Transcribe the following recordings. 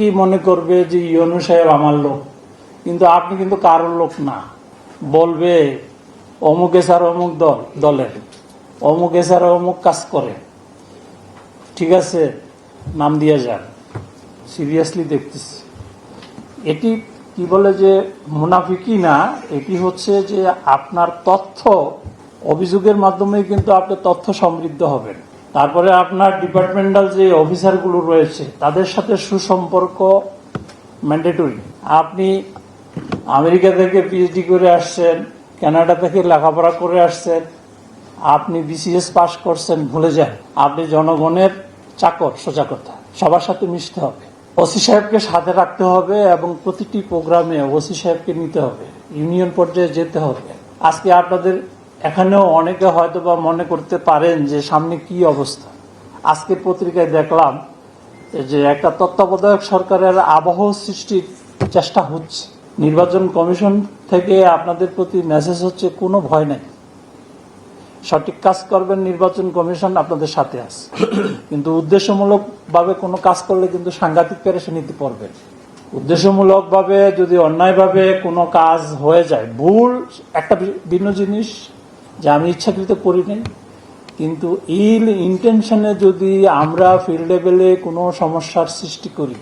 প্রত্যেকেই মনে করবে যে ইয়নু সাহেব আমার লোক। কিন্তু আপনি কিন্তু কারোর লোক না। বলবে, অমুক এসার অমুক দল, দলের। অমুক এসার অমুক কাজ করে। ঠিক আছে, নাম দিয়ে যান। সিরিয়াসলি দেখতেছি। এটি কি বলে যে মুনাফিকি না, এটি হচ্ছে যে, আপনার তথ্য অভিযোগের মাধ্যমে কিন্তু আপনি তথ্য সমৃদ্ধ হবেন। তারপরে আপনার ডিপার্টমেন্টাল যে অফিসারগুলো রয়েছে, তাদের সাথে সুসম্পর্ক ম্যান্ডেটরি আপনি আমেরিকা থেকে পিএইচডি করে আসছেন, কানাডা থেকে লেখাপড়া করে আসছেন, আপনি বিসিএস পাশ করছেন, ভুলে যান। আপনি জনগণের চাকর সোজা কথা সবার সাথে মিশতে হবে। ওসি সাহেবকে সাথে রাখতে হবে এবং প্রতিটি প্রোগ্রামে ওসি সাহেবকে নিতে হবে। ইউনিয়ন পর্যায়ে যেতে হবে। আজকে আপনাদের এখানেও অনেকে হয়তো বা মনে করতে পারেন যে সামনে কি অবস্থা। আজকের পত্রিকায় দেখলাম যে একটা তত্ত্বাবধায়ক সরকারের আবহ সৃষ্টির চেষ্টা হচ্ছে। নির্বাচন কমিশন থেকে আপনাদের প্রতি মেসেজ হচ্ছে, কোনো ভয় নাই। সঠিক কাজ করবেন, নির্বাচন কমিশন আপনাদের সাথে আছে। কিন্তু উদ্দেশ্যমূলকভাবে কোনো কাজ করলে কিন্তু সাংঘাতিক পেরেশানিতে পড়বেন উদ্দেশ্যমূলক ভাবে যদি অন্যায়ভাবে কোনো কাজ হয়ে যায়, ভুল, একটা ভিন্ন জিনিস যে আমি ইচ্ছাকৃত করি নাই। কিন্তু ইল ইন্টেনশনে যদি আমরা ফিল্ড লেভেলে কোনো সমস্যার সৃষ্টি করি,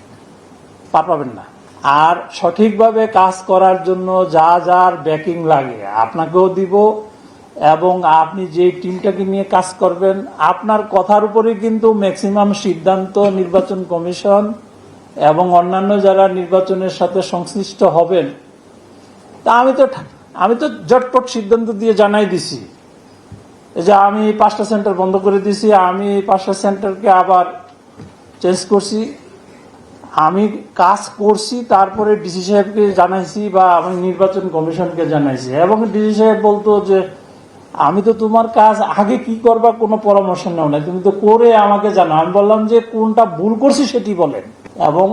পার পাবেন না। আর সঠিকভাবে কাজ করার জন্য যা যার ব্যাকিং লাগে, আপনাকেও দিব এবং আপনি যে টিমটাকে নিয়ে কাজ করবেন, আপনার কথার উপরে কিন্তু ম্যাক্সিমাম সিদ্ধান্ত, নির্বাচন কমিশন এবং অন্যান্য যারা নির্বাচনের সাথে সংশ্লিষ্ট হবেন, তা আমি তো আমি তো জটপট সিদ্ধান্ত দিয়ে জানাই দিছি। যে আমি পাঁচটা সেন্টার বন্ধ করে দিছি, আমি পাঁচটা সেন্টারকে আবার চেঞ্জ করছি। আমি কাজ করছি, তারপরে ডিসি সাহেবকে জানাইছি বা আমি নির্বাচন কমিশনকে জানাইছি। এবং ডিসি সাহেব বলতো যে, আমি তো তোমার কাজ আগে কি করবা কোনো পরামর্শ নেও না তুমি তো করে আমাকে জানো আমি বললাম যে, কোনটা ভুল করছি সেটি বলেন। এবং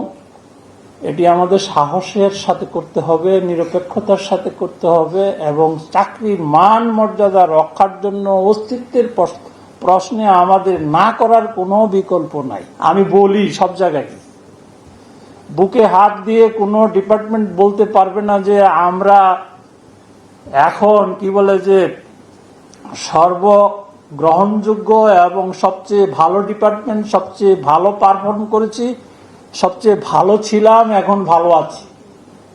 এটি আমাদের সাহসের সাথে করতে হবে, নিরপেক্ষতার সাথে করতে হবে, এবং চাকরির মান মর্যাদা রক্ষার জন্য অস্তিত্বের প্রশ- প্রশ্নে আমাদের না করার কোনো বিকল্প নাই। আমি বলি সব জায়গায়। বুকে হাত দিয়ে কোনো ডিপার্টমেন্ট বলতে পারবে না যে আমরা এখন, কি বলে যে সর্ব গ্রহণযোগ্য এবং সবচেয়ে ভালো ডিপার্টমেন্ট, সবচেয়ে ভালো পারফর্ম করেছি। সবচেয়ে ভালো ছিলাম, এখন ভালো আছি।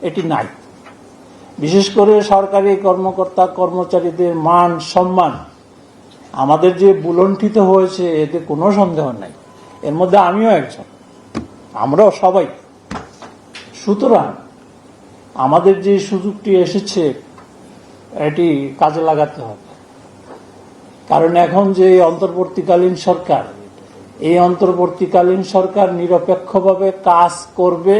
এটি নাই। বিশেষ করে সরকারি কর্মকর্তা, কর্মচারীদের মান, সম্মান আমাদের যে বুলণ্ঠিত হয়েছে, এতে কোনো সন্দেহ নাই। এর মধ্যে আমিও একজন। আমরাও সবাই। সুতরাং আমাদের যে সুযোগটি এসেছে, এটি কাজে লাগাতে হবে। কারণ এখন যে অন্তর্বর্তীকালীন সরকার এই অন্তর্বর্তীকালীন সরকার নিরপেক্ষভাবে কাজ করবে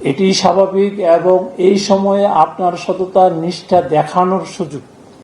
এটি স্বাভাবিক এবং এই সময়ে আপনার সততা, নিষ্ঠা দেখানোর সুযোগ।